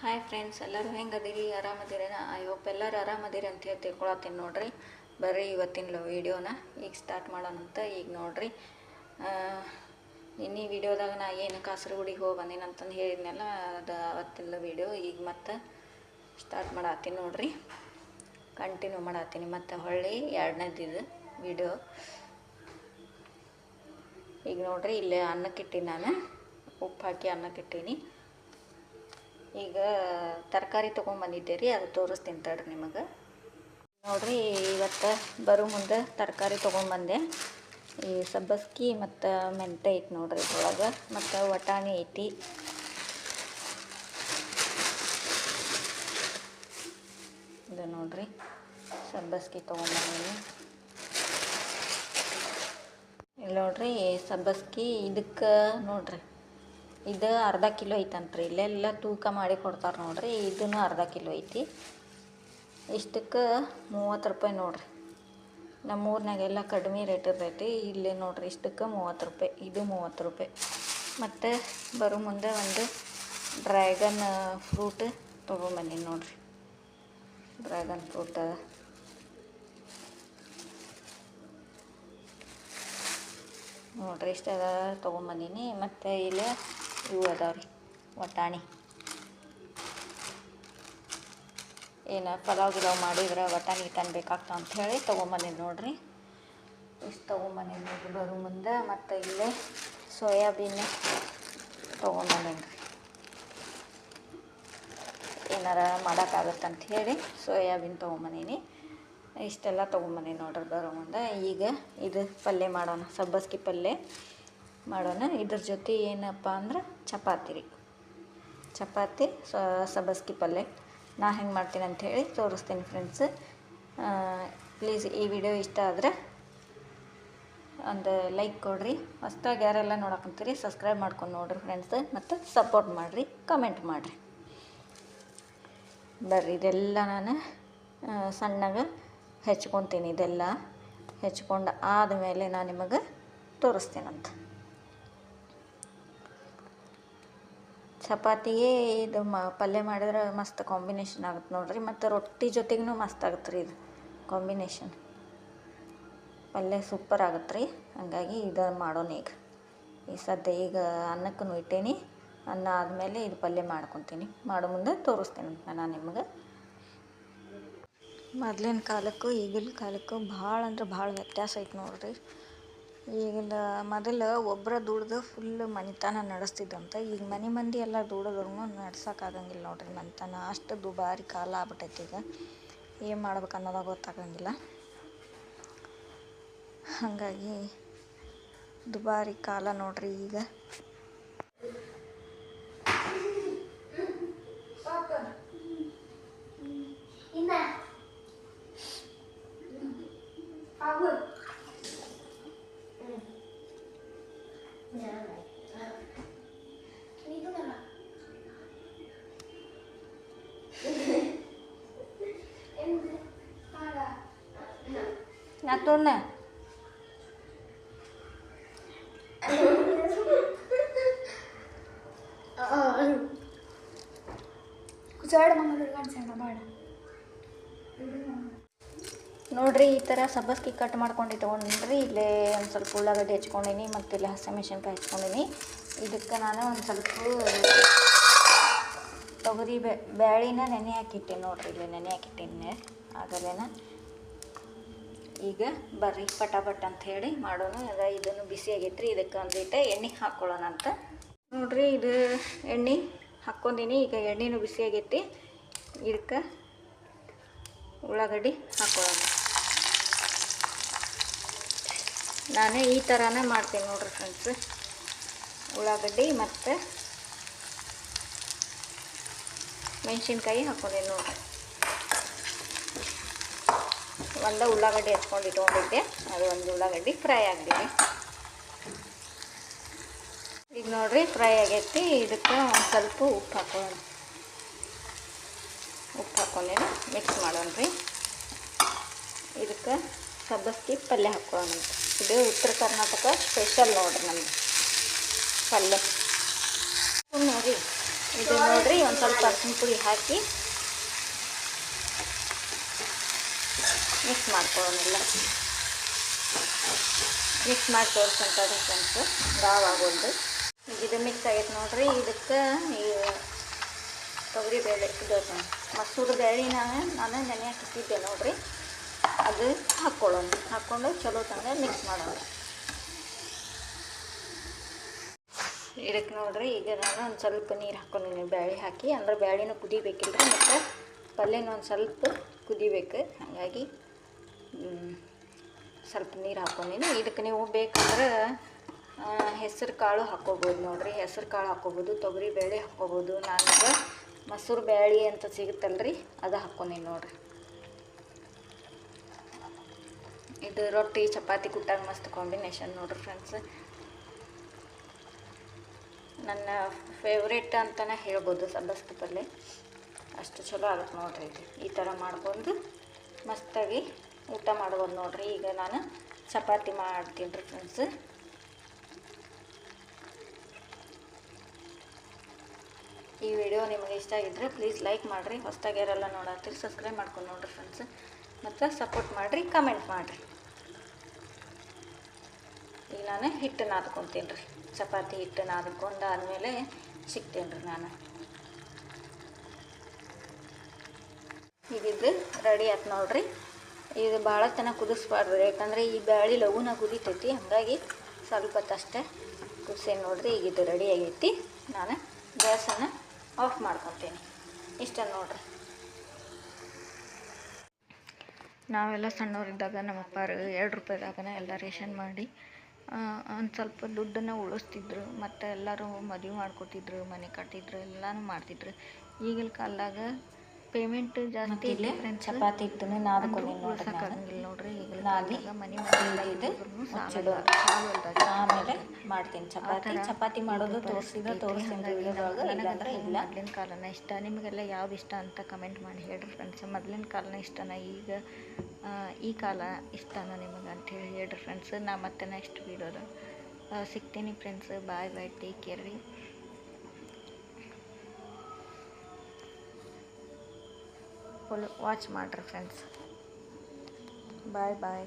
Hi friends ಎಲ್ಲರೂ ಹೆಂಗದಿರಿ? ಆರಾಮದಿರೇನ? I hope ಎಲ್ಲರೂ ಆರಾಮದಿರಿ ಅಂತ ಹೇಳಿ ತಿಳ್ಕೊಳತ್ತೀನಿ ನೋಡ್ರಿ. ಬರ್ರಿ ಇವತ್ತಿನ ವೀಡಿಯೋನ. ಈಗ ಸ್ಟಾರ್ಟ್ ಮಾಡೋಣಂತ ಈಗ ನೋಡ್ರಿ. ಇನ್ನೀ ವಿಡಿಯೋದಾಗ ನಾ ಏನು ಕಾಸರಗುಡಿಗೆ ಹೋಗಿ ಬಂದೀನಿ ಅಂತಂದು ಹೇಳಿದ್ನಲ್ಲ, ಅದು ಅವತ್ತಿಲ್ಲ ವಿಡಿಯೋ. ಈಗ ಮತ್ತೆ ಸ್ಟಾರ್ಟ್ ಮಾಡತ್ತೀನಿ ನೋಡ್ರಿ. ಕಂಟಿನ್ಯೂ ಮಾಡತ್ತೀನಿ ಮತ್ತು ಹೊಳ್ಳಿ ಎರಡನೇದಿದು ವಿಡಿಯೋ. ಈಗ ನೋಡ್ರಿ, ಇಲ್ಲೇ ಅನ್ನಕ್ಕಿಟ್ಟೀನಿ ನಾನು. ಉಪ್ಪು ಹಾಕಿ ಅನ್ನಕ್ಕಿಟ್ಟೀನಿ. ಈಗ ತರಕಾರಿ ತೊಗೊಂಬಂದಿದ್ದೆ ರೀ ಅದು ತೋರಿಸ್ತೀನಿ ತಡ್ರಿ ನಿಮಗೆ. ನೋಡಿರಿ, ಇವತ್ತು ಬರೋ ಮುಂದೆ ತರಕಾರಿ ತೊಗೊಂಬಂದೆ. ಈ ಸಬ್ಬಸ್ಗಿ ಮತ್ತು ಮೆಂತೆ ಐತಿ ನೋಡಿರಿ ಇದ್ರೊಳಗೆ, ಮತ್ತು ವಟಾಣಿ ಐತಿ. ಇದು ನೋಡಿರಿ, ಸಬ್ಬಸ್ಗಿ ತೊಗೊಂಬಂದೀನಿ. ಇಲ್ಲಿ ನೋಡಿರಿ, ಸಬ್ಬಸ್ಗಿ ಇದಕ್ಕೆ ನೋಡ್ರಿ. ಇದು ಅರ್ಧ ಕಿಲೋ ಐತಂತ್ರಿ. ಇಲ್ಲೆಲ್ಲ ತೂಕ ಮಾಡಿ ಕೊಡ್ತಾರೆ ನೋಡ್ರಿ. ಇದನ್ನು ಅರ್ಧ ಕಿಲೋ ಐತಿ. ಇಷ್ಟಕ್ಕೆ ಮೂವತ್ತು ರೂಪಾಯಿ ನೋಡ್ರಿ. ನಮ್ಮೂರಿನಾಗೆಲ್ಲ ಕಡಿಮೆ ರೇಟ್ ಇರ್ತೈತಿ. ಇಲ್ಲಿ ನೋಡ್ರಿ, ಇಷ್ಟಕ್ಕೆ ಮೂವತ್ತು ರೂಪಾಯಿ. ಇದು ಮೂವತ್ತು ರೂಪಾಯಿ. ಮತ್ತು ಬರೋ ಮುಂದೆ ಒಂದು ಡ್ರ್ಯಾಗನ್ ಫ್ರೂಟ್ ತೊಗೊಂಬಂದೀನಿ ನೋಡ್ರಿ. ಡ್ರ್ಯಾಗನ್ ಫ್ರೂಟ್ ನೋಡ್ರಿ, ಇಷ್ಟ ತೊಗೊಂಬಂದೀನಿ. ಮತ್ತು ಇಲ್ಲಿ ಇವು ಅದಾವ್ರಿ, ವಟಾಣಿ. ಏನು ಪಲಾವ್ ಗಿಲಾವ್ ಮಾಡಿದ್ರೆ ವಟಾಣಿ ಗಿಟಾಣಿ ಬೇಕಾಗ್ತಾವ ಅಂತ ಹೇಳಿ ತೊಗೊಂಬಂದೀನಿ ನೋಡ್ರಿ. ಇಷ್ಟು ತೊಗೊಂಬಂದೀನಿ ನೋಡಿರಿ ಬರೋ ಮುಂದೆ. ಮತ್ತು ಇಲ್ಲೇ ಸೋಯಾಬೀನ್ ತೊಗೊಂಬಂದೀನಿ. ರೀ ಏನಾರ ಮಾಡೋಕ್ಕಾಗತ್ತಂತ ಹೇಳಿ ಸೋಯಾಬೀನ್ ತೊಗೊಂಬಂದೀನಿ. ಇಷ್ಟೆಲ್ಲ ತೊಗೊಂಬನಿ ನೋಡ್ರಿ ಬರೋ ಮುಂದೆ. ಈಗ ಇದು ಪಲ್ಯ ಮಾಡೋಣ, ಸಬ್ಬಸ್ಗಿ ಪಲ್ಯ ಮಾಡೋಣ. ಇದ್ರ ಜೊತೆ ಏನಪ್ಪ ಅಂದ್ರೆ ಚಪಾತಿ ರೀ. ಚಪಾತಿ ಸಬ್ಬಸ್ಗಿ ಪಲ್ಯ. ನಾ ಹೆಂಗೆ ಮಾಡ್ತೀನಿ ಅಂತ ಹೇಳಿ ತೋರಿಸ್ತೀನಿ ಫ್ರೆಂಡ್ಸ್ ಪ್ಲೀಸ್ ಈ ವಿಡಿಯೋ ಇಷ್ಟ ಆದರೆ ಒಂದು ಲೈಕ್ ಕೊಡಿರಿ. ಹೊಸ್ದಾಗಿ ಯಾರೆಲ್ಲ ನೋಡೋಕಂತೀರಿ ಸಬ್ಸ್ಕ್ರೈಬ್ ಮಾಡ್ಕೊಂಡು ನೋಡಿರಿ ಫ್ರೆಂಡ್ಸ್ ಮತ್ತು ಸಪೋರ್ಟ್ ಮಾಡಿರಿ ಕಮೆಂಟ್ ಮಾಡಿರಿ. ಬರ್ರಿ, ಇದೆಲ್ಲ ನಾನು ಸಣ್ಣಗೆ ಹೆಚ್ಕೊತೀನಿ ಇದೆಲ್ಲ. ಹೆಚ್ಕೊಂಡು ಆದಮೇಲೆ ನಾನು ನಿಮಗೆ ತೋರಿಸ್ತೀನಂತ. ಚಪಾತಿಗೆ ಇದು ಮ, ಪಲ್ಯ ಮಾಡಿದ್ರೆ ಮಸ್ತ್ ಕಾಂಬಿನೇಷನ್ ಆಗುತ್ತೆ ನೋಡ್ರಿ, ಮತ್ತು ರೊಟ್ಟಿ ಜೊತೆಗೂ ಮಸ್ತ್ ಆಗುತ್ತೆ ರೀ ಇದು ಕಾಂಬಿನೇಷನ್ ಪಲ್ಯ ಸೂಪರ್ ಆಗುತ್ತೆ ರೀ, ಹಾಗಾಗಿ ಇದು ಮಾಡೋಣ ಈಗ. ಈ ಸದ್ಯ ಈಗ ಅನ್ನಕ್ಕೂ ಇಟ್ಟೇನಿ, ಅನ್ನ ಆದಮೇಲೆ ಇದು ಪಲ್ಯ ಮಾಡ್ಕೊತೀನಿ. ಮಾಡೋ ಮುಂದೆ ತೋರಿಸ್ತೀನಿ ನಾನು ನಿಮಗೆ. ಮೊದಲಿನ ಕಾಲಕ್ಕೂ ಈಗಿನ ಕಾಲಕ್ಕೂ ಭಾಳ ಅಂದ್ರೆ ಭಾಳ ವ್ಯತ್ಯಾಸ ಐತೆ ನೋಡಿರಿ. ಈಗಿನ ಮೊದಲು ಒಬ್ಬರ ದುಡ್ದು ಫುಲ್ ಮನೆತನ ನಡೆಸ್ತಿದ್ರಂತೆ. ಈಗ ಮನೆ ಮಂದಿ ಎಲ್ಲ ದುಡಿದ್ರೂ ನಡ್ಸೋಕ್ಕಾಗಂಗಿಲ್ಲ ನೋಡಿರಿ ಮನೆತನ. ಅಷ್ಟು ದುಬಾರಿ ಕಾಲ ಆಗ್ಬಿಟ್ಟೈತೆ ಈಗ. ಏನು ಮಾಡ್ಬೇಕು ಅನ್ನೋದು ಗೊತ್ತಾಗಂಗಿಲ್ಲ. ಹಾಗಾಗಿ ದುಬಾರಿ ಕಾಲ ನೋಡಿರಿ ಈಗ. നത്തോന്ന് കുച്ചാട് നമ്മളൊരു കാണിച്ചാണോ പാടാ ನೋಡ್ರಿ, ಈ ಥರ ಸಬ್ಬಸ್ಗಿ ಕಟ್ ಮಾಡ್ಕೊಂಡು ಇಟ್ಕೊಂಡ್ರಿ ಇಲ್ಲೇ ಒಂದು ಸ್ವಲ್ಪ ಉಳ್ಳಾಗಡ್ಡಿ ಹೆಚ್ಕೊಂಡಿನಿ ಮತ್ತು ಇಲ್ಲಿ ಹಸಿಮೆಣ್ಸಿನ್ಕಾಯಿ ಹೆಚ್ಕೊಂಡಿನಿ ಇದಕ್ಕೆ ನಾನು ಒಂದು ಸ್ವಲ್ಪ ತೊಗರಿ ಬ್ಯಾಳಿನ ನೆನೆ ಹಾಕಿಟ್ಟೆ ನೋಡಿರಿ, ಇಲ್ಲಿ ನೆನೆ ಹಾಕಿಟ್ಟಿನಿ ಆಗಲೇನ ಈಗ ಬರ್ರಿ ಪಟ ಪಟ ಅಂತ ಹೇಳಿ ಮಾಡೋಣ. ಅದ ಇದನ್ನು ಬಿಸಿ ಆಗೈತ್ರಿ, ಇದಕ್ಕೆ ಒಂದಿಟ್ಟು ಎಣ್ಣೆ ಹಾಕ್ಕೊಳ್ಳೋಣ ಅಂತ. ನೋಡ್ರಿ, ಇದು ಎಣ್ಣೆ ಹಾಕ್ಕೊಂಡೀನಿ. ಈಗ ಎಣ್ಣೆನೂ ಬಿಸಿ ಆಗೈತಿ. ಇದಕ್ಕೆ ಉಳ್ಳಾಗಡ್ಡಿ ಹಾಕೊಳ್ಳೋಣ. ನಾನು ಈ ಥರನೇ ಮಾಡ್ತೀನಿ ನೋಡ್ರಿ ಫ್ರೆಂಡ್ಸ್. ಉಳ್ಳಾಗಡ್ಡಿ ಮತ್ತು ಮೆಣಸಿನ್ಕಾಯಿ ಹಾಕ್ಕೊಂಡೀನಿ ನೋಡ್ರಿ. ಒಂದು ಉಳ್ಳಾಗಡ್ಡಿ ಹಚ್ಕೊಂಡು ಇಟ್ಕೊಂಡಿದ್ದೆ. ಅದು ಒಂದು ಉಳ್ಳಾಗಡ್ಡಿ ಫ್ರೈ ಆಗಲಿ ಈಗ ನೋಡ್ರಿ ಫ್ರೈ ಆಗೈತಿ. ಇದಕ್ಕೆ ಒಂದು ಸ್ವಲ್ಪ ಉಪ್ಪು ಹಾಕೋಣ. ಉಪ್ಪು ಹಾಕೊಂಡೇನು ಮಿಕ್ಸ್ ಮಾಡೋಣ ರೀ ಇದಕ್ಕೆ ಸಬ್ಬಸ್ಗಿ ಪಲ್ಯ ಹಾಕ್ಕೊಳ್ಳೋಣ. ಇದು ಉತ್ತರ ಕರ್ನಾಟಕ ಸ್ಪೆಷಲ್ ನೋಡ್ರಿ ನಮ್ದು. ಪಲ್ಯ. ನೋಡಿ, ಇದು ನೋಡ್ರಿ, ಒಂದು ಸ್ವಲ್ಪ ಅರ್ಶಿನ ಪುಡಿ ಹಾಕಿ ಮಿಕ್ಸ್ ಮಾಡ್ಕೊಳ್ಳೋಣಿಲ್ಲ ಮಿಕ್ಸ್ ಮಾಡಿ ತೋರಿಸ್ಕೊಂತಾರೆ ಫ್ರೆಂಡ್ಸು ಈಗ ಇದು ಮಿಕ್ಸ್ ಆಗೈತೆ ನೋಡ್ರಿ, ಇದಕ್ಕೆ ಈ ತೊಗರಿ ಬೇಳೆ, ಇದು ಮಸೂರು ಬೇಳೆ ನಾನು ನಾನು ನೆನೆ ಹಾಕಿದ್ದೆ ನೋಡ್ರಿ. ಅದು ಹಾಕ್ಕೊಳ್ಳೋಣ ಹಾಕ್ಕೊಂಡು ಚಲೋ ತಂಗ ಮಿಕ್ಸ್ ಮಾಡೋಣ. ಇದಕ್ಕೆ ನೋಡ್ರಿ, ಈಗ ನಾನು ಒಂದು ಸ್ವಲ್ಪ ನೀರು ಹಾಕ್ಕೊಂಡಿನಿ ಬ್ಯಾಳಿ ಹಾಕಿ, ಅಂದ್ರೆ ಬ್ಯಾಳಿನೂ ಕುದಿಬೇಕಿಲ್ಲ ಮತ್ತು ಪಲ್ಯನೂ ಒಂದು ಸ್ವಲ್ಪ ಕುದಿಬೇಕು. ಹಾಗಾಗಿ ಸ್ವಲ್ಪ ನೀರು ಹಾಕ್ಕೊಂಡಿನಿ ಇದಕ್ಕೆ ನೀವು ಬೇಕಂದ್ರೆ ಹೆಸರು ಕಾಳು ಹಾಕ್ಕೋಬೋದು ನೋಡ್ರಿ. ಹೆಸರು ಕಾಳು ಹಾಕ್ಕೋಬೋದು ತೊಗರಿ ಬೇಳೆ ಹಾಕ್ಕೋಬೋದು ನಾನು ಮೊಸರು ಬ್ಯಾಳಿ ಅಂತ ಸಿಗುತ್ತಲ್ರಿ, ಅದು ಹಾಕ್ಕೊಂಡಿನಿ ನೋಡ್ರಿ. ಇದು ರೊಟ್ಟಿ, ಚಪಾತಿ, ಕುಟ್ಟಾಗ ಮಸ್ತ್ ಕಾಂಬಿನೇಷನ್ ನೋಡ್ರಿ ಫ್ರೆಂಡ್ಸ್ ನನ್ನ ಫೇವ್ರೇಟ್ ಅಂತಲೇ ಹೇಳ್ಬೋದು ಸಬ್ಬಸ್ಗೆ ಪಲ್ಯ ಅಷ್ಟು ಚಲೋ ಆಗುತ್ತೆ ನೋಡ್ರಿ ಇದು. ಈ ಥರ ಮಾಡ್ಕೊಂಡು ಮಸ್ತಾಗಿ ಊಟ ಮಾಡ್ಬೋದು ನೋಡ್ರಿ. ಈಗ ನಾನು ಚಪಾತಿ ಮಾಡ್ತೀನಿ ರೀ ಫ್ರೆಂಡ್ಸ್ ಈ ವಿಡಿಯೋ ನಿಮಗೆ ಇಷ್ಟ ಆಗಿದ್ದರೆ ಪ್ಲೀಸ್ ಲೈಕ್ ಮಾಡಿರಿ. ಹೊಸ್ದಾಗಿ ಯಾರೆಲ್ಲ ನೋಡತ್ತೀರಿ ಸಬ್ಸ್ಕ್ರೈಬ್ ಮಾಡ್ಕೊಂಡು ನೋಡಿರಿ ಫ್ರೆಂಡ್ಸ್ ಮತ್ತು ಸಪೋರ್ಟ್ ಮಾಡಿರಿ ಕಮೆಂಟ್ ಮಾಡಿರಿ. ನಾನು ಹಿಟ್ಟು ನಾದ್ಕೊತೀನಿ ರೀ. ಚಪಾತಿ ಹಿಟ್ಟು ನಾದ್ಕೊಂಡು ಆದಮೇಲೆ ಸಿಗ್ತೀನಿ ರೀ ನಾನು. ಈಗಿದ್ದು ರೆಡಿ ಆಯ್ತು ನೋಡ್ರಿ. ಇದು ಭಾಳ ತನಕ ಕುದಿಸ್ಬಾರ್ದು ಯಾಕಂದರೆ ಈ ಬ್ಯಾಳಿ ಲಘುನ ಕುದಿತೈತಿ. ಹಾಗಾಗಿ ಸ್ವಲ್ಪ ಹೊತ್ತಷ್ಟೇ ಕುದಿಸಿ ನೋಡ್ರಿ ಈಗಿದ್ದು ರೆಡಿ ಆಗೈತಿ. ನಾನು ಗ್ಯಾಸನ್ನು ಆಫ್ ಮಾಡ್ಕೊತೀನಿ. ಇಷ್ಟ ನೋಡ್ರಿ. ನಾವೆಲ್ಲ ಸಣ್ಣವರಿದ್ದಾಗ ನಮ್ಮ ಅಪ್ಪಾರು ಎರಡು ರೂಪಾಯಿದಾಗನ ಎಲ್ಲ ರೇಷನ್ ಮಾಡಿ ಒಂದು ಸ್ವಲ್ಪ ದುಡ್ಡನ್ನು ಉಳಿಸ್ತಿದ್ರು ಮತ್ತು ಎಲ್ಲರೂ ಮದುವೆ ಮಾಡ್ಕೊತಿದ್ರು ಮನೆ ಕಟ್ಟಿದ್ರು ಎಲ್ಲನೂ ಮಾಡ್ತಿದ್ರು. ಈಗಿನ ಕಾಲದಾಗ ಪೇಮೆಂಟ್ ಜಾಸ್ತಿ ಇಲ್ಲಿ ಚಪಾತಿ ಇತ್ತು ನಾದಕ್ಕೆ ನೋಡ್ರಿ ನೋಡ್ರಿ ಈಗ ನಾದಿ ಮನೆ ಇದು ಆಮೇಲೆ ಮಾಡ್ತೀನಿ. ಚಪಾತಿ ಚಪಾತಿ ಮಾಡೋದು ತೋರಿಸಿದ ತೋರಿಸ್ತೀನಿ ವಿಡಿಯೋದೊಳಗೆ ಇಲ್ಲಾಂದ್ರೆ ಇಲ್ಲ. ಮೊದಲಿನ ಕಾಲನ ಇಷ್ಟ. ನಿಮಗೆಲ್ಲ ಯಾವ್ದು ಇಷ್ಟ ಅಂತ ಕಮೆಂಟ್ ಮಾಡಿ ಹೇಳ್ರಿ ಫ್ರೆಂಡ್ಸ್ ಮೊದಲಿನ ಕಾಲನ ಇಷ್ಟನ ಈಗ ಈ ಕಾಲ ಇಷ್ಟನ ನಿಮಗೆ ಅಂಥೇಳಿ ಹೇಳ್ರಿ ಫ್ರೆಂಡ್ಸ್ ನಾ ಮತ್ತೆ ನೆಕ್ಸ್ಟ್ ವೀಡಿಯೋದ ಸಿಗ್ತೀನಿ friends bye bye take care ರೀ. ಫುಲ್ ವಾಚ್ ಮಾಡಿರಿ ಫ್ರೆಂಡ್ಸ್ ಬಾಯ್ ಬಾಯ್